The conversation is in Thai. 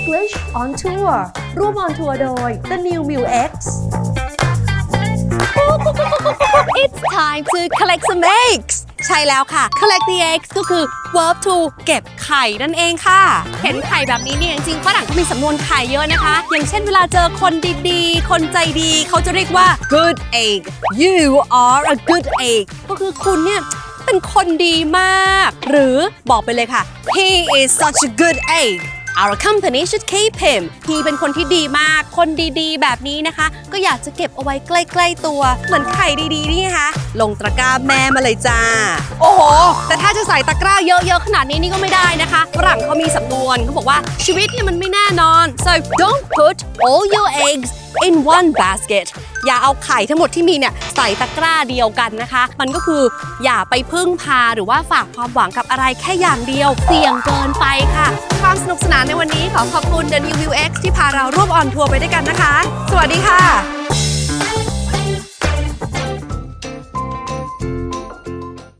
English on Tour ร่วม on tour โดย The New m u X It's time to collect some eggs ใช่แล้วค่ะ collect the eggs ก็คือ verb to เก็บไข่นั่นเองค่ะ เห็นไข่แบบนี้เนี่ยจริงๆฝรั่งก็มีสำนวนไข่เยอะนะคะ อย่างเช่นเวลาเจอคนดีๆ คนใจดี เขาจะเรียกว่า good egg you are a good egg ก็คือคุณเนี่ยเป็นคนดีมาก หรือบอกไปเลยค่ะ he is such a good egg Our company should keep him พีเป็นคนที่ดีมาก คนดีๆ แบบนี้นะคะ ก็อยากจะเก็บเอาไว้ใกล้ๆตัว เหมือนไข่ดีๆนี่นะคะ ลงตะกร้าแม่มาเลยจ้า โอ้โห แต่ถ้าจะใส่ตะกร้าเยอะๆ ขนาดนี้นี่ก็ไม่ได้นะคะฝรั่งเขามีสำนวนเขาบอกว่าชีวิตเนี่ยมันไม่แน่นอน so don't put all your eggs in one basket อย่าเอาไข่ทั้งหมดที่มีเนี่ยใส่ตะกร้าเดียวกันนะคะ มันก็คืออย่าไปพึ่งพาหรือว่าฝากความหวังกับอะไรแค่อย่างเดียว เสี่ยงเกินไปค่ะ ความสนุกสนานในวันนี้ขอขอบคุณ The New View X ที่พาเราร่วมออนทัวร์ไปด้วยกันนะคะ สวัสดีค่ะ